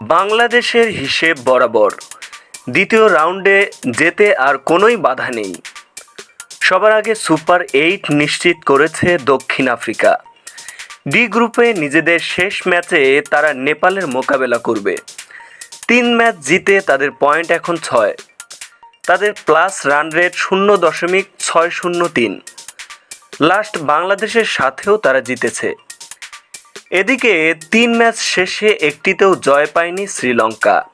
বাংলাদেশের হিসেব বরাবর দ্বিতীয় রাউন্ডে যেতে আর কোনোই বাধা নেই। সবার আগে সুপার এইট নিশ্চিত করেছে দক্ষিণ আফ্রিকা। ডি গ্রুপে নিজেদের শেষ ম্যাচে তারা নেপালের মোকাবেলা করবে। তিন ম্যাচ জিতে তাদের পয়েন্ট এখন ছয়। তাদের প্লাস রান রেট শূন্য দশমিক ছয় শূন্য তিন। লাস্ট বাংলাদেশের সাথেও তারা জিতেছে। এদিকে তিন ম্যাচ শেষে একটিতেও জয় পায়নি শ্রীলঙ্কা।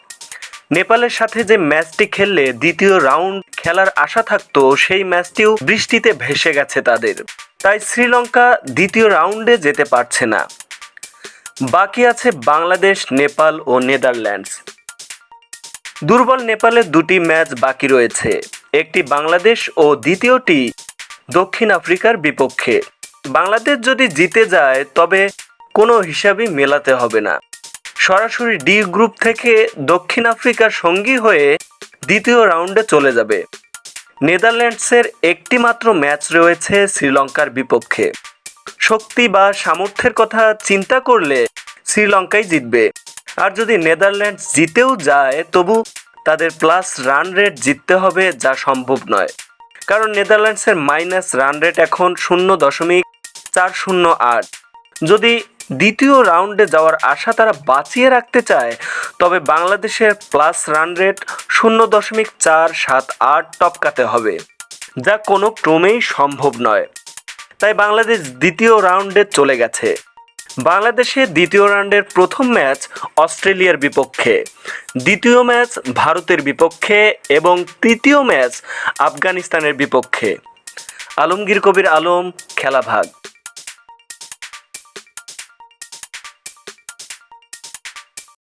নেপালের সাথে যে ম্যাচটি খেললে দ্বিতীয় রাউন্ড খেলার আশা থাকতো, সেই ম্যাচটিও বৃষ্টিতে ভেসে গেছে তাদের। তাই শ্রীলঙ্কা দ্বিতীয় রাউন্ডে যেতে পারছে না। বাকি আছে বাংলাদেশ, নেপাল ও নেদারল্যান্ডস। দুর্বল নেপালের দুটি ম্যাচ বাকি রয়েছে। একটি বাংলাদেশ ও দ্বিতীয়টি দক্ষিণ আফ্রিকার বিপক্ষে। বাংলাদেশ যদি জিতে যায়, তবে কোনো হিসাবই মেলাতে হবে না। সরাসরি ডি গ্রুপ থেকে দক্ষিণ আফ্রিকার সঙ্গী হয়ে দ্বিতীয় রাউন্ডে চলে যাবে। নেদারল্যান্ডসের একটি মাত্র ম্যাচ রয়েছে শ্রীলঙ্কার বিপক্ষে। শক্তি বা সামর্থ্যের কথা চিন্তা করলে শ্রীলঙ্কাই জিতবে। আর যদি নেদারল্যান্ডস জিতেও যায়, তবু তাদের প্লাস রান রেট জিততে হবে যা সম্ভব নয়। কারণ নেদারল্যান্ডসের মাইনাস রান রেট এখন শূন্য দশমিক চার শূন্য আট। যদি দ্বিতীয় রাউন্ডে যাওয়ার আশা তারা বাঁচিয়ে রাখতে চায়। তবে বাংলাদেশের প্লাস রান রেট শূন্য দশমিক চার সাত আট টপকাতে হবে, যা কোনো ক্রমেই সম্ভব নয়। তাই বাংলাদেশ দ্বিতীয় রাউন্ডে চলে গেছে। বাংলাদেশে দ্বিতীয় রাউন্ডের প্রথম ম্যাচ অস্ট্রেলিয়ার বিপক্ষে, দ্বিতীয় ম্যাচ ভারতের বিপক্ষে এবং তৃতীয় ম্যাচ আফগানিস্তানের বিপক্ষে। আলমগীর কবির আলম, খেলাভাগ।